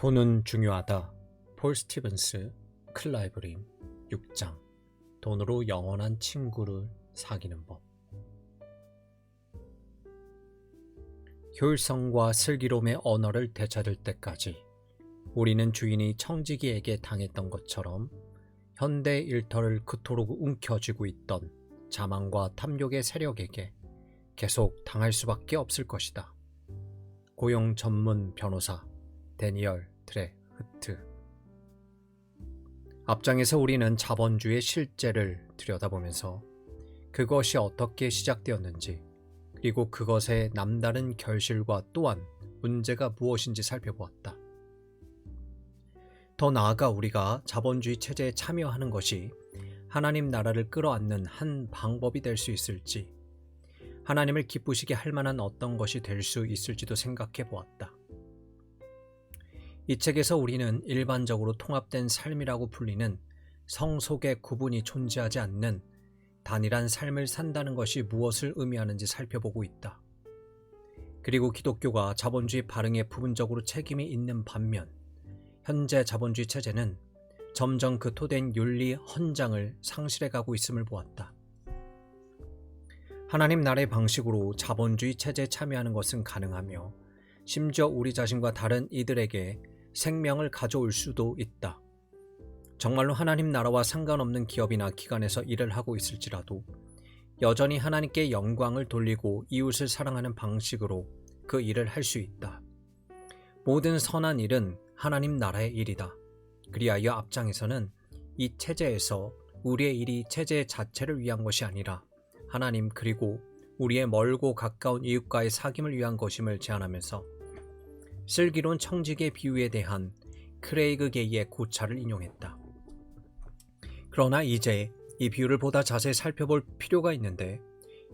돈은 중요하다. 폴 스티븐스, 클라이브림, 6장. 돈으로 영원한 친구를 사귀는 법. 효율성과 슬기로움의 언어를 되찾을 때까지 우리는 주인이 청지기에게 당했던 것처럼 현대 일터를 그토록 움켜쥐고 있던 자만과 탐욕의 세력에게 계속 당할 수밖에 없을 것이다. 고용 전문 변호사 데니얼 드레흐트 앞장에서 우리는 자본주의 실제를 들여다보면서 그것이 어떻게 시작되었는지 그리고 그것의 남다른 결실과 또한 문제가 무엇인지 살펴보았다. 더 나아가 우리가 자본주의 체제에 참여하는 것이 하나님 나라를 끌어안는 한 방법이 될 수 있을지, 하나님을 기쁘시게 할 만한 어떤 것이 될 수 있을지도 생각해 보았다. 이 책에서 우리는 일반적으로 통합된 삶이라고 불리는 성속의 구분이 존재하지 않는 단일한 삶을 산다는 것이 무엇을 의미하는지 살펴보고 있다. 그리고 기독교가 자본주의 발흥에 부분적으로 책임이 있는 반면, 현재 자본주의 체제는 점점 그 토된 윤리 헌장을 상실해 가고 있음을 보았다. 하나님 나라의 방식으로 자본주의 체제에 참여하는 것은 가능하며, 심지어 우리 자신과 다른 이들에게 생명을 가져올 수도 있다. 정말로 하나님 나라와 상관없는 기업이나 기관에서 일을 하고 있을지라도 여전히 하나님께 영광을 돌리고 이웃을 사랑하는 방식으로 그 일을 할 수 있다. 모든 선한 일은 하나님 나라의 일이다. 그리하여 앞장에서는 이 체제에서 우리의 일이 체제 자체를 위한 것이 아니라 하나님 그리고 우리의 멀고 가까운 이웃과의 사귐을 위한 것임을 제안하면서 슬기로운 청직의 비유에 대한 크레이그 게이의 고찰을 인용했다. 그러나 이제 이 비유를 보다 자세히 살펴볼 필요가 있는데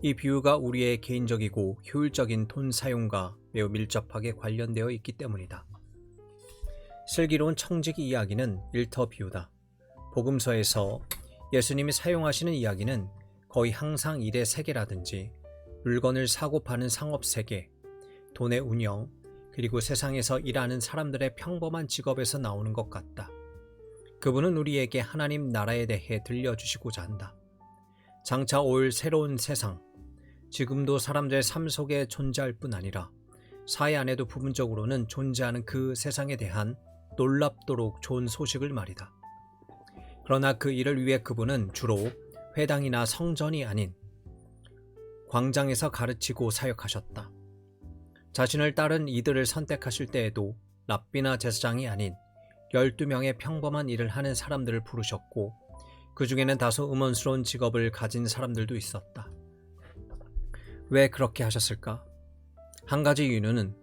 이 비유가 우리의 개인적이고 효율적인 돈 사용과 매우 밀접하게 관련되어 있기 때문이다. 슬기로운 청지기 이야기는 일터 비유다. 복음서에서 예수님이 사용하시는 이야기는 거의 항상 일의 세계라든지 물건을 사고 파는 상업 세계, 돈의 운영, 그리고 세상에서 일하는 사람들의 평범한 직업에서 나오는 것 같다. 그분은 우리에게 하나님 나라에 대해 들려주시고자 한다. 장차 올 새로운 세상, 지금도 사람들의 삶 속에 존재할 뿐 아니라 사회 안에도 부분적으로는 존재하는 그 세상에 대한 놀랍도록 좋은 소식을 말이다. 그러나 그 일을 위해 그분은 주로 회당이나 성전이 아닌 광장에서 가르치고 사역하셨다. 자신을 따른 이들을 선택하실 때에도 랍비나 제사장이 아닌 12명의 평범한 일을 하는 사람들을 부르셨고 그 중에는 다소 음원스러운 직업을 가진 사람들도 있었다. 왜 그렇게 하셨을까? 한 가지 이유는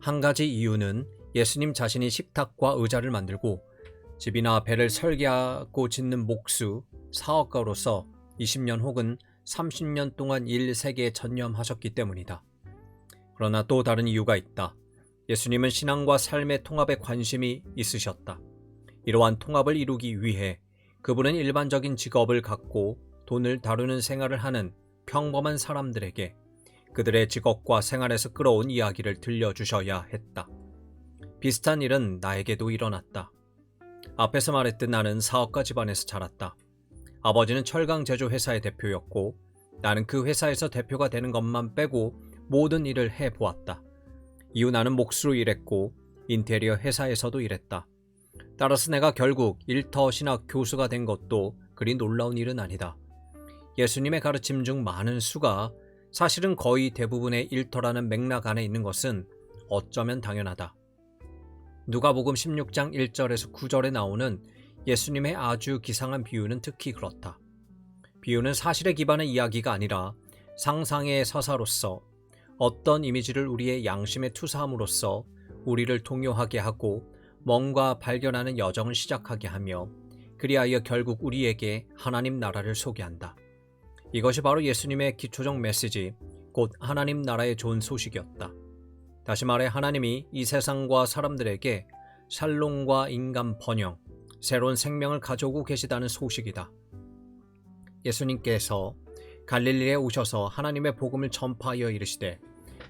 한 가지 이유는 예수님 자신이 식탁과 의자를 만들고 집이나 배를 설계하고 짓는 목수, 사업가로서 20년 혹은 30년 동안 일 세계에 전념하셨기 때문이다. 그러나 또 다른 이유가 있다. 예수님은 신앙과 삶의 통합에 관심이 있으셨다. 이러한 통합을 이루기 위해 그분은 일반적인 직업을 갖고 돈을 다루는 생활을 하는 평범한 사람들에게 그들의 직업과 생활에서 끌어온 이야기를 들려주셔야 했다. 비슷한 일은 나에게도 일어났다. 앞에서 말했듯 나는 사업가 집안에서 자랐다. 아버지는 철강 제조 회사의 대표였고 나는 그 회사에서 대표가 되는 것만 빼고 모든 일을 해 보았다. 이후 나는 몫으로 일했고 인테리어 회사에서도 일했다. 따라서 내가 결국 일터 신학 교수가 된 것도 그리 놀라운 일은 아니다. 예수님의 가르침 중 많은 수가 사실은 거의 대부분의 일터라는 맥락 안에 있는 것은 어쩌면 당연하다. 누가복음 16장 1절에서 9절에 나오는 예수님의 아주 기상한 비유는 특히 그렇다. 비유는 사실에 기반한 이야기가 아니라 상상의 서사로서 어떤 이미지를 우리의 양심에 투사함으로써 우리를 동요하게 하고 뭔가 발견하는 여정을 시작하게 하며 그리하여 결국 우리에게 하나님 나라를 소개한다. 이것이 바로 예수님의 기초적 메시지, 곧 하나님 나라의 좋은 소식이었다. 다시 말해 하나님이 이 세상과 사람들에게 샬롬과 인간 번영, 새로운 생명을 가져오고 계시다는 소식이다. 예수님께서 갈릴리에 오셔서 하나님의 복음을 전파하여 이르시되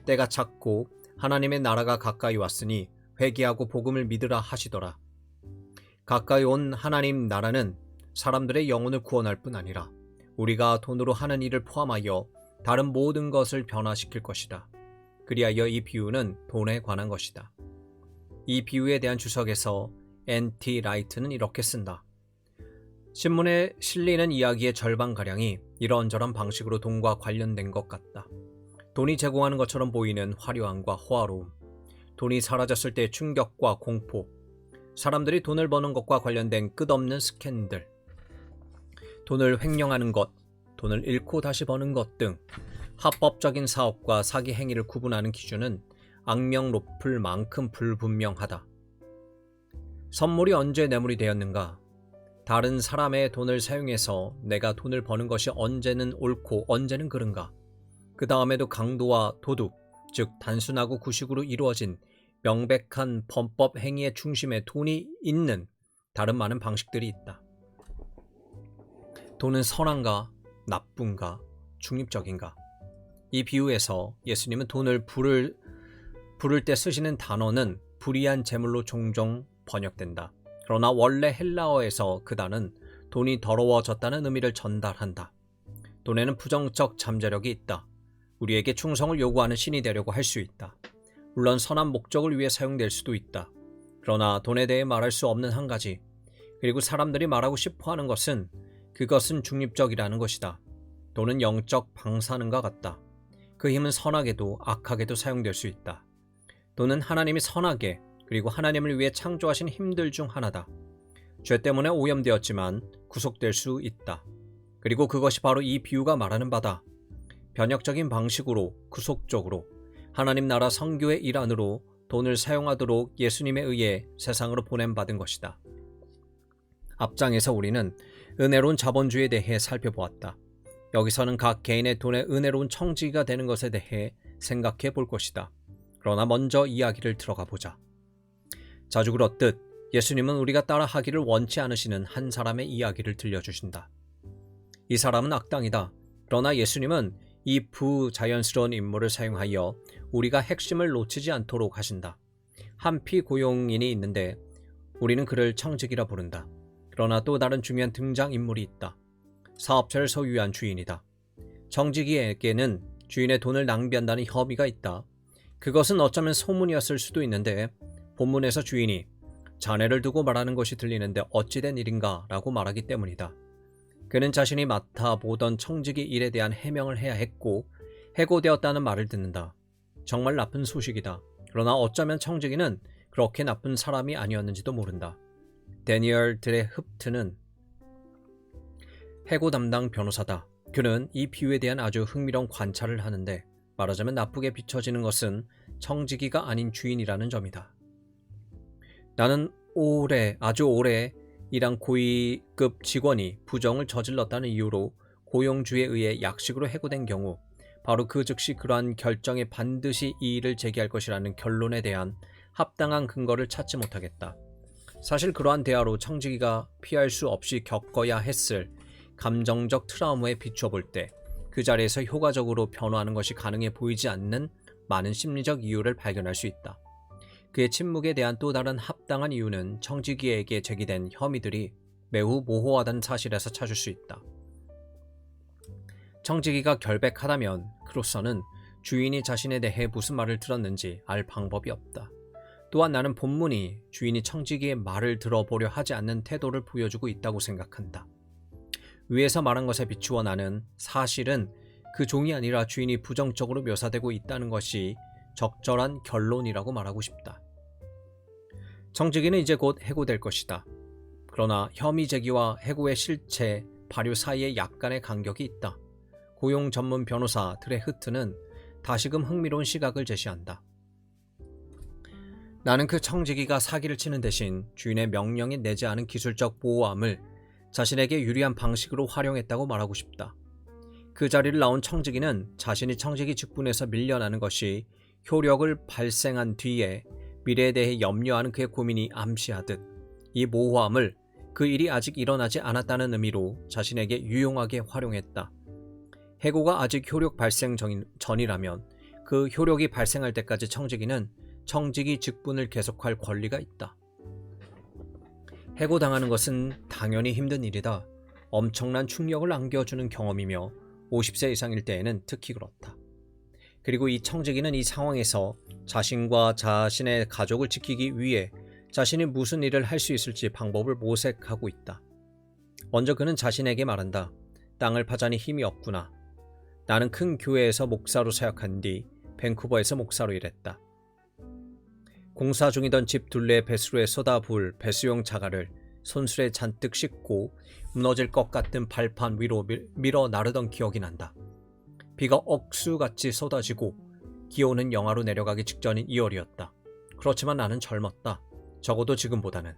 때가 찼고 하나님의 나라가 가까이 왔으니 회개하고 복음을 믿으라 하시더라. 가까이 온 하나님 나라는 사람들의 영혼을 구원할 뿐 아니라 우리가 돈으로 하는 일을 포함하여 다른 모든 것을 변화시킬 것이다. 그리하여 이 비유는 돈에 관한 것이다. 이 비유에 대한 주석에서 N.T. 라이트는 이렇게 쓴다. 신문에 실리는 이야기의 절반가량이 이런저런 방식으로 돈과 관련된 것 같다. 돈이 제공하는 것처럼 보이는 화려함과 호화로움, 돈이 사라졌을 때의 충격과 공포, 사람들이 돈을 버는 것과 관련된 끝없는 스캔들, 돈을 횡령하는 것, 돈을 잃고 다시 버는 것 등 합법적인 사업과 사기 행위를 구분하는 기준은 악명 높을 만큼 불분명하다. 선물이 언제 뇌물이 되었는가? 다른 사람의 돈을 사용해서 내가 돈을 버는 것이 언제는 옳고 언제는 그른가? 그 다음에도 강도와 도둑, 즉 단순하고 구식으로 이루어진 명백한 범법 행위의 중심에 돈이 있는 다른 많은 방식들이 있다. 돈은 선한가, 나쁜가, 중립적인가? 이 비유에서 예수님은 돈을 부를, 부를 때 쓰시는 단어는 불이한 재물로 종종 번역된다. 그러나 원래 헬라어에서 그 단은 돈이 더러워졌다는 의미를 전달한다. 돈에는 부정적 잠재력이 있다. 우리에게 충성을 요구하는 신이 되려고 할 수 있다. 물론 선한 목적을 위해 사용될 수도 있다. 그러나 돈에 대해 말할 수 없는 한 가지, 그리고 사람들이 말하고 싶어 하는 것은 그것은 중립적이라는 것이다. 돈은 영적 방사능과 같다. 그 힘은 선하게도 악하게도 사용될 수 있다. 돈은 하나님이 선하게 그리고 하나님을 위해 창조하신 힘들 중 하나다. 죄 때문에 오염되었지만 구속될 수 있다. 그리고 그것이 바로 이 비유가 말하는 바다. 변혁적인 방식으로 구속적으로 하나님 나라 성교의 일환으로 돈을 사용하도록 예수님에 의해 세상으로 보냄 받은 것이다. 앞장에서 우리는 은혜로운 자본주의에 대해 살펴보았다. 여기서는 각 개인의 돈에 은혜로운 청지기가 되는 것에 대해 생각해 볼 것이다. 그러나 먼저 이야기를 들어가 보자. 자주 그렇듯 예수님은 우리가 따라 하기를 원치 않으시는 한 사람의 이야기를 들려주신다. 이 사람은 악당이다. 그러나 예수님은 이 부자연스러운 인물을 사용하여 우리가 핵심을 놓치지 않도록 하신다. 한 피고용인이 있는데 우리는 그를 청직이라 부른다. 그러나 또 다른 중요한 등장 인물이 있다. 사업체를 소유한 주인이다. 정직이에게는 주인의 돈을 낭비한다는 혐의가 있다. 그것은 어쩌면 소문이었을 수도 있는데 본문에서 주인이 자네를 두고 말하는 것이 들리는데 어찌된 일인가 라고 말하기 때문이다. 그는 자신이 맡아보던 청직이 일에 대한 해명을 해야 했고 해고되었다는 말을 듣는다. 정말 나쁜 소식이다. 그러나 어쩌면 청직이는 그렇게 나쁜 사람이 아니었는지도 모른다. 데니얼 드레 흡트는 해고 담당 변호사다. 그는 이 비유에 대한 아주 흥미로운 관찰을 하는데 말하자면 나쁘게 비춰지는 것은 청지기가 아닌 주인이라는 점이다. 나는 오래, 아주 오래 일한 고위급 직원이 부정을 저질렀다는 이유로 고용주에 의해 약식으로 해고된 경우 바로 그 즉시 그러한 결정에 반드시 이의를 제기할 것이라는 결론에 대한 합당한 근거를 찾지 못하겠다. 사실 그러한 대화로 청지기가 피할 수 없이 겪어야 했을 감정적 트라우마에 비춰 볼 때 그 자리에서 효과적으로 변화하는 것이 가능해 보이지 않는 많은 심리적 이유를 발견할 수 있다. 그의 침묵에 대한 또 다른 합당한 이유는 청지기에게 제기된 혐의들이 매우 모호하다는 사실에서 찾을 수 있다. 청지기가 결백하다면 그로서는 주인이 자신에 대해 무슨 말을 들었는지 알 방법이 없다. 또한 나는 본문이 주인이 청지기의 말을 들어보려 하지 않는 태도를 보여주고 있다고 생각한다. 위에서 말한 것에 비추어 나는 사실은 그 종이 아니라 주인이 부정적으로 묘사되고 있다는 것이 적절한 결론이라고 말하고 싶다. 청지기는 이제 곧 해고될 것이다. 그러나 혐의 제기와 해고의 실체, 발효 사이에 약간의 간격이 있다. 고용 전문 변호사 드레흐트는 다시금 흥미로운 시각을 제시한다. 나는 그 청지기가 사기를 치는 대신 주인의 명령에 내지 않은 기술적 보호함을 자신에게 유리한 방식으로 활용했다고 말하고 싶다. 그 자리를 나온 청지기는 자신이 청지기 직분에서 밀려나는 것이 효력을 발생한 뒤에 미래에 대해 염려하는 그의 고민이 암시하듯 이 모호함을 그 일이 아직 일어나지 않았다는 의미로 자신에게 유용하게 활용했다. 해고가 아직 효력 발생 전이라면 그 효력이 발생할 때까지 청지기는 청직이 직분을 계속할 권리가 있다. 해고당하는 것은 당연히 힘든 일이다. 엄청난 충격을 안겨주는 경험이며 50세 이상일 때에는 특히 그렇다. 그리고 이 청지기는 이 상황에서 자신과 자신의 가족을 지키기 위해 자신이 무슨 일을 할 수 있을지 방법을 모색하고 있다. 먼저 그는 자신에게 말한다. 땅을 파자니 힘이 없구나. 나는 큰 교회에서 목사로 사역한 뒤 밴쿠버에서 목사로 일했다. 공사 중이던 집 둘레 배수로에 쏟아부을 배수용 자갈을 손수레 잔뜩 싣고 무너질 것 같은 발판 위로 밀- 밀어 나르던 기억이 난다. 비가 억수같이 쏟아지고 기온은 영하로 내려가기 직전인 2월이었다. 그렇지만 나는 젊었다. 적어도 지금보다는.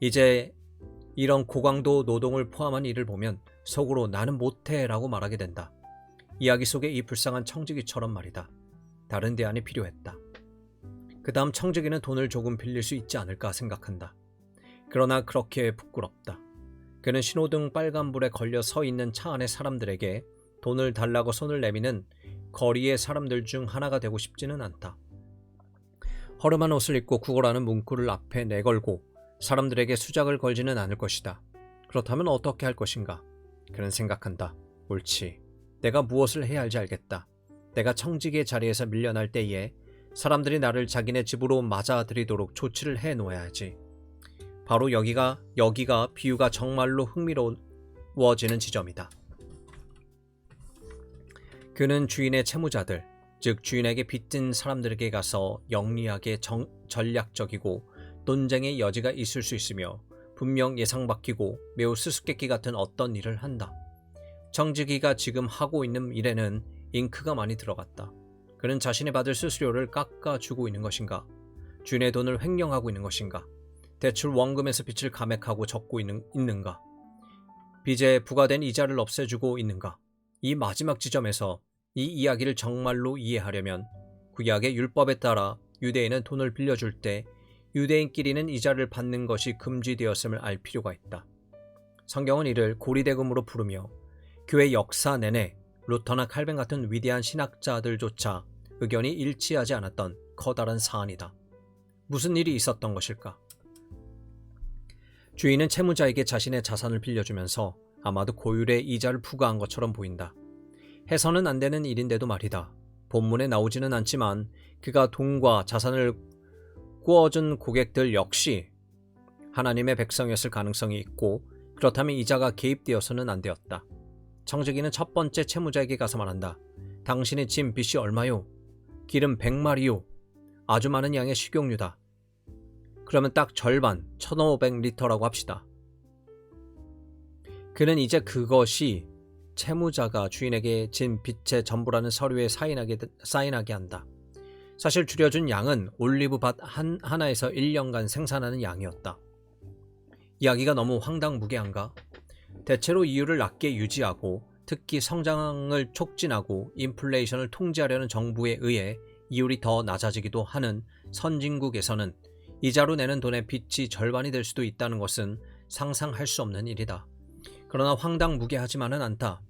이제 이런 고강도 노동을 포함한 일을 보면 속으로 나는 못해 라고 말하게 된다. 이야기 속에 이 불쌍한 청지기처럼 말이다. 다른 대안이 필요했다. 그 다음 청지기는 돈을 조금 빌릴 수 있지 않을까 생각한다. 그러나 그렇게 부끄럽다. 그는 신호등 빨간불에 걸려 서 있는 차 안의 사람들에게 돈을 달라고 손을 내미는 거리의 사람들 중 하나가 되고 싶지는 않다. 허름한 옷을 입고 구걸하는 문구를 앞에 내걸고 사람들에게 수작을 걸지는 않을 것이다. 그렇다면 어떻게 할 것인가? 그는 생각한다. 옳지. 내가 무엇을 해야 할지 알겠다. 내가 청지기의 자리에서 밀려날 때에 사람들이 나를 자기네 집으로 맞아들이도록 조치를 해 놓아야지. 바로 여기가 여기가 비유가 정말로 흥미로워지는 지점이다. 그는 주인의 채무자들, 즉 주인에게 빚진 사람들에게 가서 영리하게 정- 전략적이고 논쟁의 여지가 있을 수 있으며 분명 예상 바뀌고 매우 수수께끼 같은 어떤 일을 한다. 청지기가 지금 하고 있는 일에는 잉크가 많이 들어갔다. 그는 자신이 받을 수수료를 깎아주고 있는 것인가? 주인의 돈을 횡령하고 있는 것인가? 대출 원금에서 빚을 감액하고 적고 있는, 있는가? 빚에 부과된 이자를 없애주고 있는가? 이 마지막 지점에서 이 이야기를 정말로 이해하려면 구약의 율법에 따라 유대인은 돈을 빌려줄 때 유대인끼리는 이자를 받는 것이 금지되었음을 알 필요가 있다. 성경은 이를 고리대금으로 부르며 교회 역사 내내 루터나 칼뱅 같은 위대한 신학자들조차 의견이 일치하지 않았던 커다란 사안이다. 무슨 일이 있었던 것일까? 주인은 채무자에게 자신의 자산을 빌려주면서 아마도 고율의 이자를 부과한 것처럼 보인다. 해서는 안 되는 일인데도 말이다. 본문에 나오지는 않지만 그가 돈과 자산을 꾸어준 고객들 역시 하나님의 백성이었을 가능성이 있고 그렇다면 이자가 개입되어서는 안 되었다. 청지기는 첫 번째 채무자에게 가서 말한다. 당신의 짐 빚이 얼마요? 기름 100마리요. 아주 많은 양의 식용유다. 그러면 딱 절반 1500리터라고 합시다. 그는 이제 그것이 채무자가 주인에게 진 빚의 전부라는 서류에 사인하게, 사인하게 한다. 사실 줄여준 양은 올리브 밭 한, 하나에서 1년간 생산하는 양이었다. 이야기가 너무 황당무계한가? 대체로 이율을 낮게 유지하고 특히 성장을 촉진하고 인플레이션을 통제하려는 정부에 의해 이율이 더 낮아지기도 하는 선진국에서는 이자로 내는 돈의 빚이 절반이 될 수도 있다는 것은 상상할 수 없는 일이다. 그러나 황당무계하지만은 않다.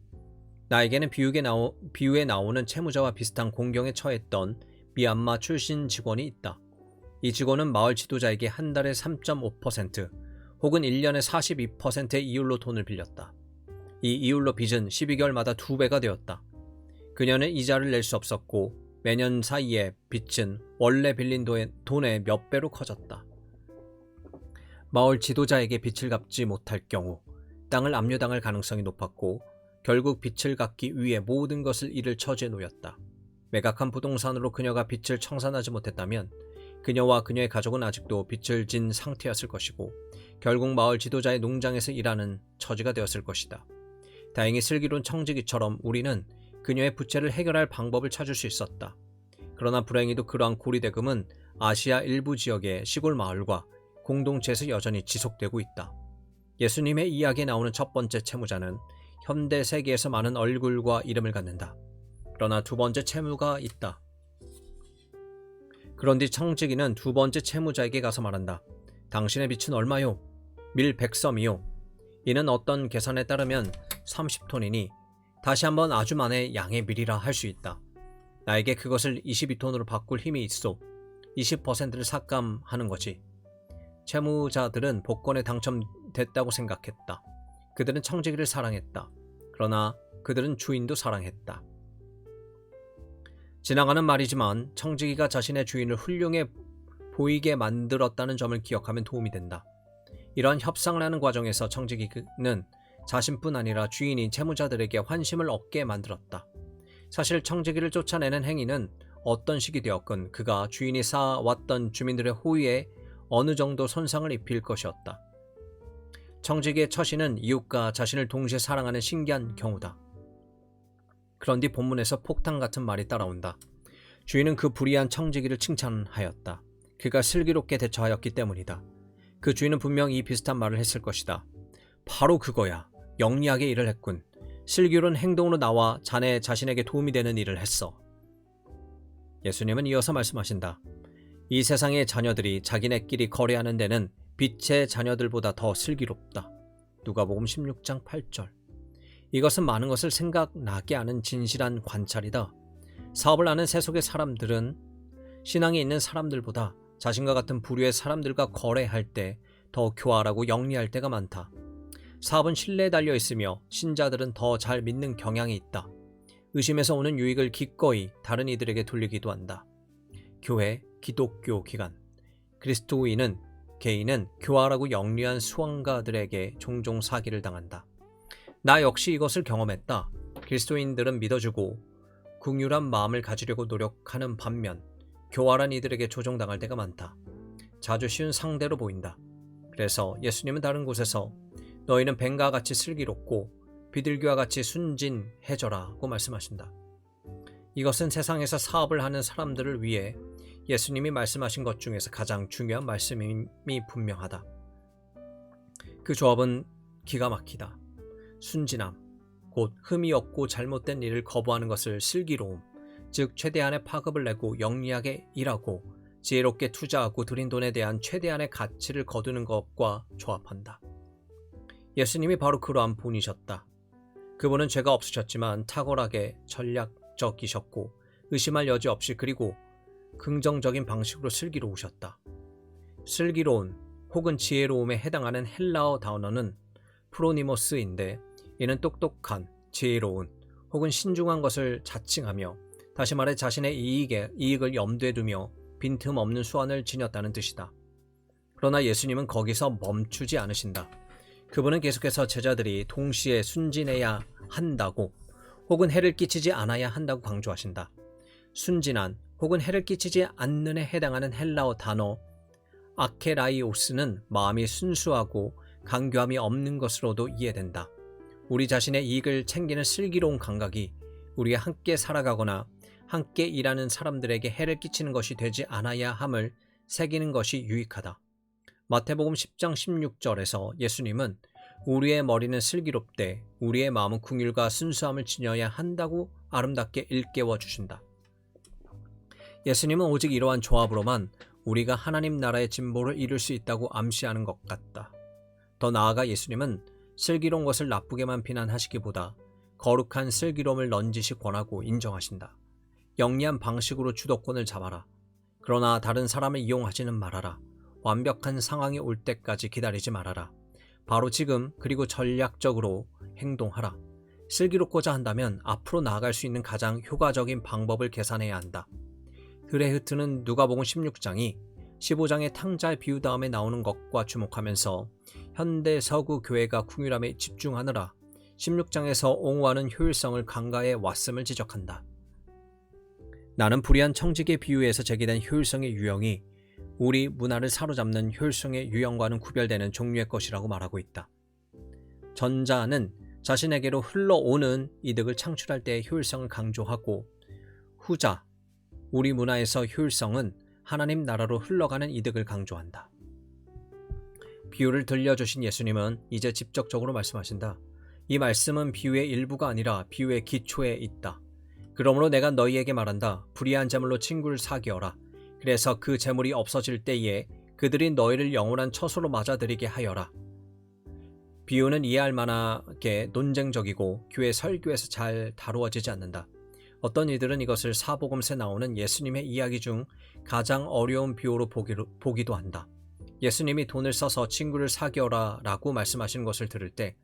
나에게는 비유에, 나오, 비유에 나오는 채무자와 비슷한 공경에 처했던 미얀마 출신 직원이 있다. 이 직원은 마을 지도자에게 한 달에 3.5% 혹은 1년에 42%의 이율로 돈을 빌렸다. 이 이율로 빚은 12개월마다 두 배가 되었다. 그녀는 이자를 낼 수 없었고 매년 사이에 빚은 원래 빌린 돈의 몇 배로 커졌다. 마을 지도자에게 빚을 갚지 못할 경우 땅을 압류당할 가능성이 높았고 결국 빚을 갚기 위해 모든 것을 이를 처지에 놓였다. 매각한 부동산으로 그녀가 빚을 청산하지 못했다면 그녀와 그녀의 가족은 아직도 빚을 진 상태였을 것이고 결국 마을 지도자의 농장에서 일하는 처지가 되었을 것이다. 다행히 슬기로운 청지기처럼 우리는 그녀의 부채를 해결할 방법을 찾을 수 있었다. 그러나 불행히도 그러한 고리대금은 아시아 일부 지역의 시골 마을과 공동체에서 여전히 지속되고 있다. 예수님의 이야기에 나오는 첫 번째 채무자는 현대 세계에서 많은 얼굴과 이름을 갖는다. 그러나 두 번째 채무가 있다. 그런 뒤 청지기는 두 번째 채무자에게 가서 말한다. 당신의 빚은 얼마요? 밀 100섬이요. 이는 어떤 계산에 따르면 30톤이니 다시 한번 아주 많은 양의 밀이라 할 수 있다. 나에게 그것을 22톤으로 바꿀 힘이 있어. 20%를 삭감하는 거지. 채무자들은 복권에 당첨 됐다고 생각했다. 그들은 청지기를 사랑했다. 그러나 그들은 주인도 사랑했다. 지나가는 말이지만 청지기가 자신의 주인을 훌륭해 보이게 만들었다는 점을 기억하면 도움이 된다. 이러한 협상을 하는 과정에서 청지기는 자신뿐 아니라 주인이 채무자들에게 환심을 얻게 만들었다. 사실 청지기를 쫓아내는 행위는 어떤 식이 되었건 그가 주인이 쌓아왔던 주민들의 호의에 어느 정도 손상을 입힐 것이었다. 청지기의 처신은 이웃과 자신을 동시에 사랑하는 신기한 경우다. 그런 뒤 본문에서 폭탄 같은 말이 따라온다. 주인은 그 불의한 청지기를 칭찬하였다. 그가 슬기롭게 대처하였기 때문이다. 그 주인은 분명 이 비슷한 말을 했을 것이다. 바로 그거야. 영리하게 일을 했군. 슬기로운 행동으로 나와 자네 자신에게 도움이 되는 일을 했어. 예수님은 이어서 말씀하신다. 이 세상의 자녀들이 자기네끼리 거래하는 데는 빛의 자녀들보다 더 슬기롭다. 누가복음 16장 8절. 이것은 많은 것을 생각나게 하는 진실한 관찰이다. 사업을 하는 세속의 사람들은 신앙이 있는 사람들보다 자신과 같은 부류의 사람들과 거래할 때 더 교활하고 영리할 때가 많다. 사업은 신뢰에 달려 있으며 신자들은 더 잘 믿는 경향이 있다. 의심에서 오는 유익을 기꺼이 다른 이들에게 돌리기도 한다. 교회, 기독교 기관, 그리스도인은 개인은 교활하고 영리한 수왕가들에게 종종 사기를 당한다. 나 역시 이것을 경험했다. 그리스도인들은 믿어주고 궁휼한 마음을 가지려고 노력하는 반면 교활한 이들에게 조종당할 때가 많다. 자주 쉬운 상대로 보인다. 그래서 예수님은 다른 곳에서 너희는 뱀과 같이 슬기롭고 비둘기와 같이 순진해져라고 말씀하신다. 이것은 세상에서 사업을 하는 사람들을 위해 예수님이 말씀하신 것 중에서 가장 중요한 말씀이 분명하다. 그 조합은 기가 막히다. 순진함, 곧 흠이 없고 잘못된 일을 거부하는 것을 슬기로움, 즉 최대한의 파급을 내고 영리하게 일하고 지혜롭게 투자하고 들인 돈에 대한 최대한의 가치를 거두는 것과 조합한다. 예수님이 바로 그러한 분이셨다. 그분은 죄가 없으셨지만 탁월하게 전략적이셨고 의심할 여지 없이 그리고 긍정적인 방식으로 슬기로우셨다. 슬기로운 혹은 지혜로움에 해당하는 헬라어 단어는 프로니모스인데 이는 똑똑한, 지혜로운 혹은 신중한 것을 자칭하며 다시 말해 자신의 이익에 이익을 염두에 두며 빈틈없는 수완을 지녔다는 뜻이다. 그러나 예수님은 거기서 멈추지 않으신다. 그분은 계속해서 제자들이 동시에 순진해야 한다고 혹은 해를 끼치지 않아야 한다고 강조하신다. 순진한 혹은 해를 끼치지 않는에 해당하는 헬라어 단어 아케라이오스는 마음이 순수하고 강교함이 없는 것으로도 이해된다. 우리 자신의 이익을 챙기는 슬기로운 감각이 우리가 함께 살아가거나 함께 일하는 사람들에게 해를 끼치는 것이 되지 않아야 함을 새기는 것이 유익하다. 마태복음 10장 16절에서 예수님은 우리의 머리는 슬기롭되 우리의 마음은 궁율과 순수함을 지녀야 한다고 아름답게 일깨워 주신다. 예수님은 오직 이러한 조합으로만 우리가 하나님 나라의 진보를 이룰 수 있다고 암시하는 것 같다. 더 나아가 예수님은 슬기로운 것을 나쁘게만 비난하시기보다 거룩한 슬기로움을 넌지시 권하고 인정하신다. 영리한 방식으로 주도권을 잡아라. 그러나 다른 사람을 이용하지는 말아라. 완벽한 상황이 올 때까지 기다리지 말아라. 바로 지금 그리고 전략적으로 행동하라. 슬기롭고자 한다면 앞으로 나아갈 수 있는 가장 효과적인 방법을 계산해야 한다. 드레흐트는 누가복음 16장이 15장의 탕자의 비유 다음에 나오는 것과 주목하면서 현대 서구 교회가 궁율함에 집중하느라 16장에서 옹호하는 효율성을 강가해 왔음을 지적한다. 나는 불의한 청직의 비유에서 제기된 효율성의 유형이 우리 문화를 사로잡는 효율성의 유형과는 구별되는 종류의 것이라고 말하고 있다. 전자는 자신에게로 흘러오는 이득을 창출할 때의 효율성을 강조하고 후자, 우리 문화에서 효율성은 하나님 나라로 흘러가는 이득을 강조한다. 비유를 들려주신 예수님은 이제 직접적으로 말씀하신다. 이 말씀은 비유의 일부가 아니라 비유의 기초에 있다. 그러므로 내가 너희에게 말한다. 불의한 재물로 친구를 사귀어라. 그래서 그 재물이 없어질 때에 그들이 너희를 영원한 처소로 맞아들이게 하여라. 비유는 이해할 만하게 논쟁적이고 교회 설교에서 잘 다루어지지 않는다. 어떤 이들은 이것을 사복음서에 나오는 예수님의 이야기 중 가장 어려운 비유로 보기도 한다. 예수님이 돈을 써서 친구를 사귀어라 라고 말씀하시는 것을 들을 때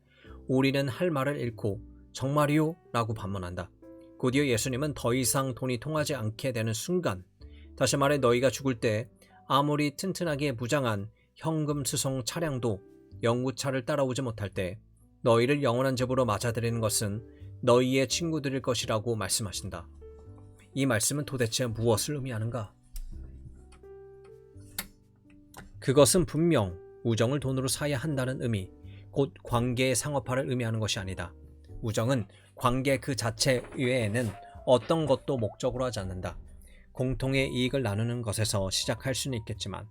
우리는 할 말을 잃고 정말이요? 라고 반문한다. 곧이어 예수님은 더 이상 돈이 통하지 않게 되는 순간 다시 말해 너희가 죽을 때 아무리 튼튼하게 무장한 현금 수송 차량도 영구차를 따라오지 못할 때 너희를 영원한 집으로 맞아들이는 것은 너희의 친구들일 것이라고 말씀하신다. 이 말씀은 도대체 무엇을 의미하는가? 그것은 분명 우정을 돈으로 사야 한다는 의미, 곧 관계의 상업화를 의미하는 것이 아니다. 우정은 관계 그 자체 외에는 어떤 것도 목적으로 하지 않는다. 공통의 이익을 나누는 것에서 시작할 수는 있겠지만,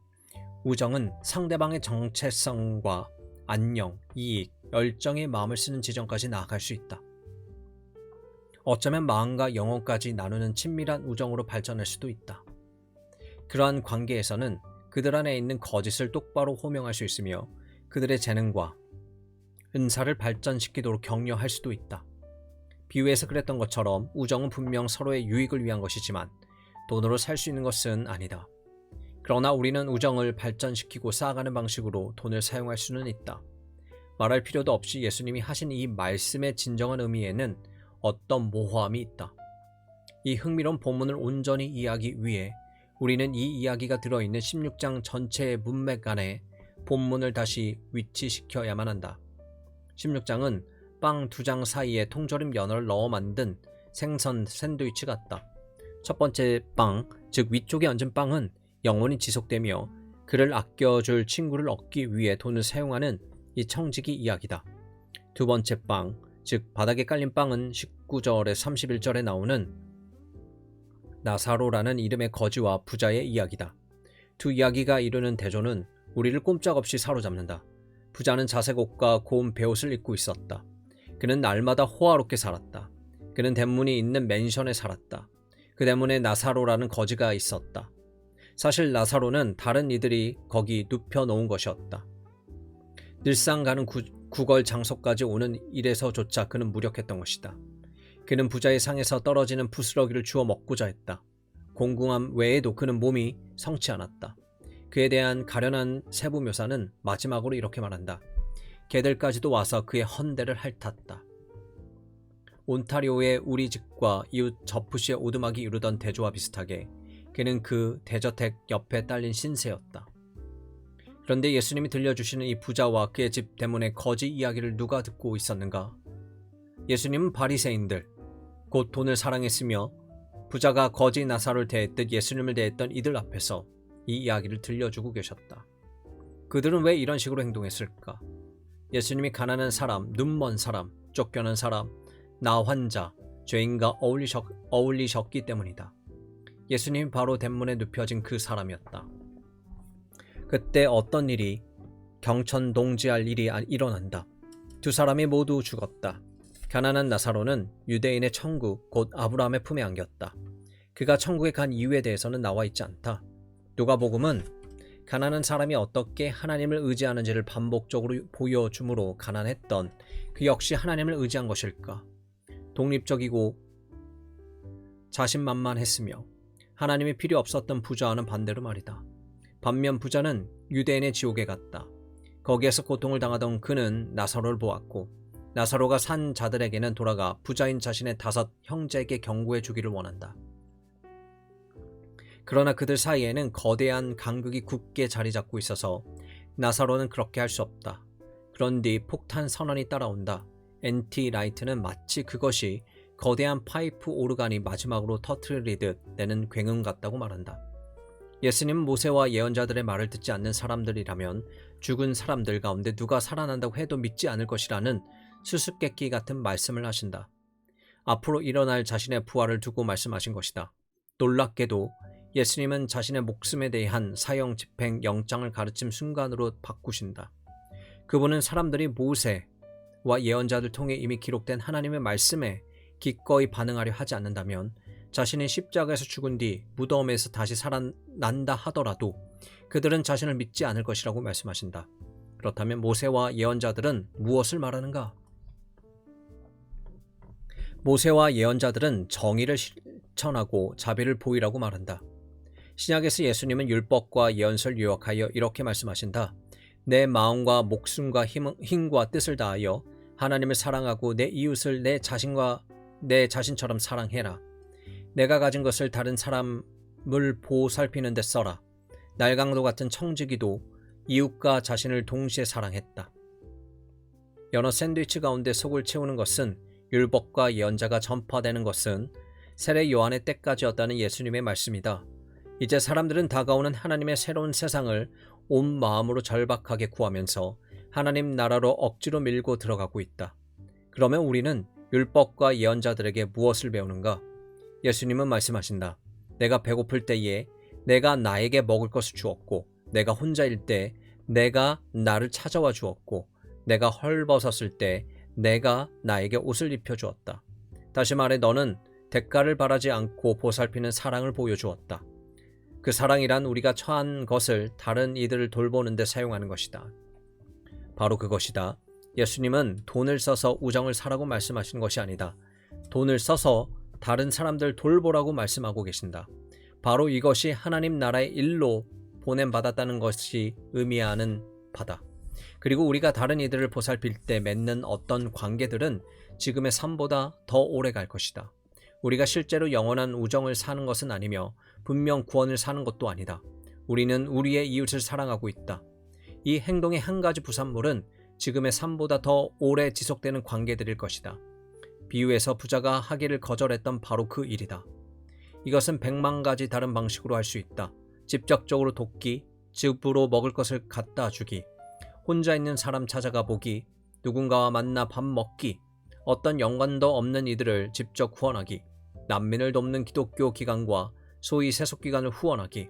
우정은 상대방의 정체성과 안녕, 이익, 열정의 마음을 쓰는 지점까지 나아갈 수 있다. 어쩌면 마음과 영혼까지 나누는 친밀한 우정으로 발전할 수도 있다. 그러한 관계에서는 그들 안에 있는 거짓을 똑바로 호명할 수 있으며 그들의 재능과 은사를 발전시키도록 격려할 수도 있다. 비유에서 그랬던 것처럼 우정은 분명 서로의 유익을 위한 것이지만 돈으로 살 수 있는 것은 아니다. 그러나 우리는 우정을 발전시키고 쌓아가는 방식으로 돈을 사용할 수는 있다. 말할 필요도 없이 예수님이 하신 이 말씀의 진정한 의미에는 어떤 모호함이 있다. 이 흥미로운 본문을 온전히 이해하기 위해 우리는 이 이야기가 들어있는 16장 전체의 문맥 안에 본문을 다시 위치시켜야만 한다. 16장은 빵 두 장 사이에 통조림 연어를 넣어 만든 생선 샌드위치 같다. 첫 번째 빵, 즉 위쪽에 얹은 빵은 영원히 지속되며 그를 아껴줄 친구를 얻기 위해 돈을 사용하는 이 청지기 이야기다. 두 번째 빵, 즉 바닥에 깔린 빵은 19절에 31절에 나오는 나사로라는 이름의 거지와 부자의 이야기다. 두 이야기가 이루는 대조는 우리를 꼼짝없이 사로잡는다. 부자는 자색 옷과 고운 베옷을 입고 있었다. 그는 날마다 호화롭게 살았다. 그는 대문이 있는 맨션에 살았다. 그 대문에 나사로라는 거지가 있었다. 사실 나사로는 다른 이들이 거기 눕혀 놓은 것이었다. 늘상 가는 구, 구걸 장소까지 오는 일에서조차 그는 무력했던 것이다. 그는 부자의 상에서 떨어지는 부스러기를 주워 먹고자 했다. 공궁함 외에도 그는 몸이 성치 않았다. 그에 대한 가련한 세부 묘사는 마지막으로 이렇게 말한다. 개들까지도 와서 그의 헌대를 핥았다. 온타리오의 우리 집과 이웃 저푸시의 오두막이 이루던 대조와 비슷하게 그는 그 대저택 옆에 딸린 신세였다. 그런데 예수님이 들려주시는 이 부자와 그의 집 대문의 거지 이야기를 누가 듣고 있었는가? 예수님은 바리새인들, 곧 돈을 사랑했으며 부자가 거지 나사를 대했듯 예수님을 대했던 이들 앞에서 이 이야기를 들려주고 계셨다. 그들은 왜 이런 식으로 행동했을까? 예수님이 가난한 사람, 눈먼 사람, 쫓겨난 사람, 나 환자, 죄인과 어울리셨, 어울리셨기 때문이다. 예수님이 바로 대문에 눕혀진 그 사람이었다. 그때 어떤 일이 경천 동지할 일이 일어난다. 두 사람이 모두 죽었다. 가난한 나사로는 유대인의 천국 곧 아브라함의 품에 안겼다. 그가 천국에 간 이유에 대해서는 나와 있지 않다. 누가복음은 가난한 사람이 어떻게 하나님을 의지하는지를 반복적으로 보여주므로 가난했던 그 역시 하나님을 의지한 것일까? 독립적이고 자신만만했으며 하나님이 필요 없었던 부자와는 반대로 말이다. 반면 부자는 유대인의 지옥에 갔다. 거기에서 고통을 당하던 그는 나사로를 보았고 나사로가 산 자들에게는 돌아가 부자인 자신의 다섯 형제에게 경고해 주기를 원한다. 그러나 그들 사이에는 거대한 간극이 굳게 자리 잡고 있어서 나사로는 그렇게 할 수 없다. 그런 뒤 폭탄 선언이 따라온다. 엔티 라이트는 마치 그것이 거대한 파이프 오르간이 마지막으로 터트리듯 내는 굉음 같다고 말한다. 예수님은 모세와 예언자들의 말을 듣지 않는 사람들이라면 죽은 사람들 가운데 누가 살아난다고 해도 믿지 않을 것이라는 수수께끼 같은 말씀을 하신다. 앞으로 일어날 자신의 부활을 두고 말씀하신 것이다. 놀랍게도 예수님은 자신의 목숨에 대한 사형 집행 영장을 가르침 순간으로 바꾸신다. 그분은 사람들이 모세와 예언자들 통해 이미 기록된 하나님의 말씀에 기꺼이 반응하려 하지 않는다면 자신이 십자가에서 죽은 뒤 무덤에서 다시 살아난다 하더라도 그들은 자신을 믿지 않을 것이라고 말씀하신다. 그렇다면 모세와 예언자들은 무엇을 말하는가? 모세와 예언자들은 정의를 실천하고 자비를 보이라고 말한다. 신약에서 예수님은 율법과 예언서를 요약하여 이렇게 말씀하신다. 내 마음과 목숨과 힘, 힘과 뜻을 다하여 하나님을 사랑하고 내 이웃을 내 자신과 내 자신처럼 사랑해라. 내가 가진 것을 다른 사람을 보살피는 데 써라. 날강도 같은 청지기도 이웃과 자신을 동시에 사랑했다. 연어 샌드위치 가운데 속을 채우는 것은 율법과 예언자가 전파되는 것은 세례 요한의 때까지였다는 예수님의 말씀이다. 이제 사람들은 다가오는 하나님의 새로운 세상을 온 마음으로 절박하게 구하면서 하나님 나라로 억지로 밀고 들어가고 있다. 그러면 우리는 율법과 예언자들에게 무엇을 배우는가? 예수님은 말씀하신다. 내가 배고플 때에 내가 나에게 먹을 것을 주었고, 내가 혼자일 때 내가 나를 찾아와 주었고, 내가 헐벗었을 때 내가 나에게 옷을 입혀 주었다. 다시 말해 너는 대가를 바라지 않고 보살피는 사랑을 보여주었다. 그 사랑이란 우리가 처한 것을 다른 이들을 돌보는 데 사용하는 것이다. 바로 그것이다. 예수님은 돈을 써서 우정을 사라고 말씀하시는 것이 아니다. 돈을 써서 다른 사람들 돌보라고 말씀하고 계신다. 바로 이것이 하나님 나라의 일로 보냄 받았다는 것이 의미하는 바다. 그리고 우리가 다른 이들을 보살필 때 맺는 어떤 관계들은 지금의 삶보다 더 오래 갈 것이다. 우리가 실제로 영원한 우정을 사는 것은 아니며 분명 구원을 사는 것도 아니다. 우리는 우리의 이웃을 사랑하고 있다. 이 행동의 한 가지 부산물은 지금의 삶보다 더 오래 지속되는 관계들일 것이다. 비유에서 부자가 하기를 거절했던 바로 그 일이다. 이것은 백만 가지 다른 방식으로 할 수 있다. 직접적으로 돕기, 집으로 먹을 것을 갖다 주기, 혼자 있는 사람 찾아가 보기, 누군가와 만나 밥 먹기, 어떤 연관도 없는 이들을 직접 후원하기, 난민을 돕는 기독교 기관과 소위 세속기관을 후원하기,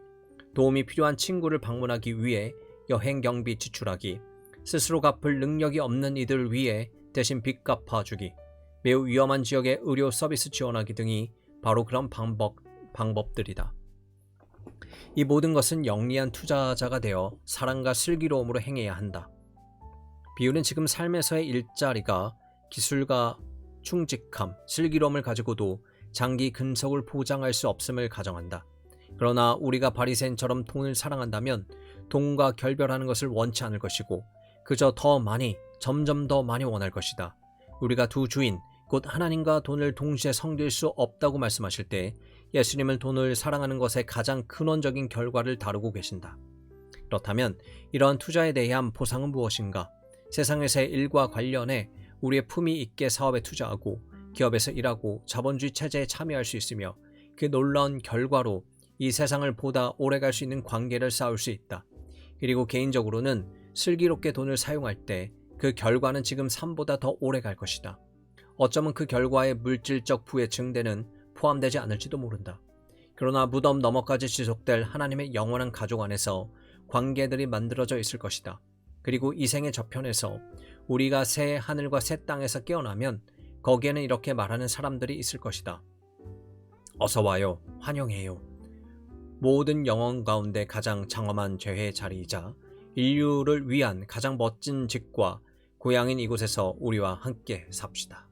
도움이 필요한 친구를 방문하기 위해 여행 경비 지출하기, 스스로 갚을 능력이 없는 이들을 위해 대신 빚 갚아주기, 매우 위험한 지역에 의료 서비스 지원하기 등이 바로 그런 방법, 방법들이다. 이 모든 것은 영리한 투자자가 되어 사랑과 슬기로움으로 행해야 한다. 비유는 지금 삶에서의 일자리가 기술과 충직함, 슬기로움을 가지고도 장기 근속을 보장할 수 없음을 가정한다. 그러나 우리가 바리새인처럼 돈을 사랑한다면 돈과 결별하는 것을 원치 않을 것이고 그저 더 많이 점점 더 많이 원할 것이다. 우리가 두 주인 곧 하나님과 돈을 동시에 섬길 수 없다고 말씀하실 때 예수님은 돈을 사랑하는 것의 가장 근원적인 결과를 다루고 계신다. 그렇다면 이러한 투자에 대한 보상은 무엇인가? 세상에서의 일과 관련해 우리의 품위 있게 사업에 투자하고 기업에서 일하고 자본주의 체제에 참여할 수 있으며 그 놀라운 결과로 이 세상을 보다 오래 갈 수 있는 관계를 쌓을 수 있다. 그리고 개인적으로는 슬기롭게 돈을 사용할 때 그 결과는 지금 삶보다 더 오래 갈 것이다. 어쩌면 그 결과에 물질적 부의 증대는 포함되지 않을지도 모른다. 그러나 무덤 너머까지 지속될 하나님의 영원한 가족 안에서 관계들이 만들어져 있을 것이다. 그리고 이 생의 저편에서 우리가 새 하늘과 새 땅에서 깨어나면 거기에는 이렇게 말하는 사람들이 있을 것이다. 어서 와요. 환영해요. 모든 영혼 가운데 가장 장엄한 죄의 자리이자 인류를 위한 가장 멋진 직과 고향인 이곳에서 우리와 함께 삽시다.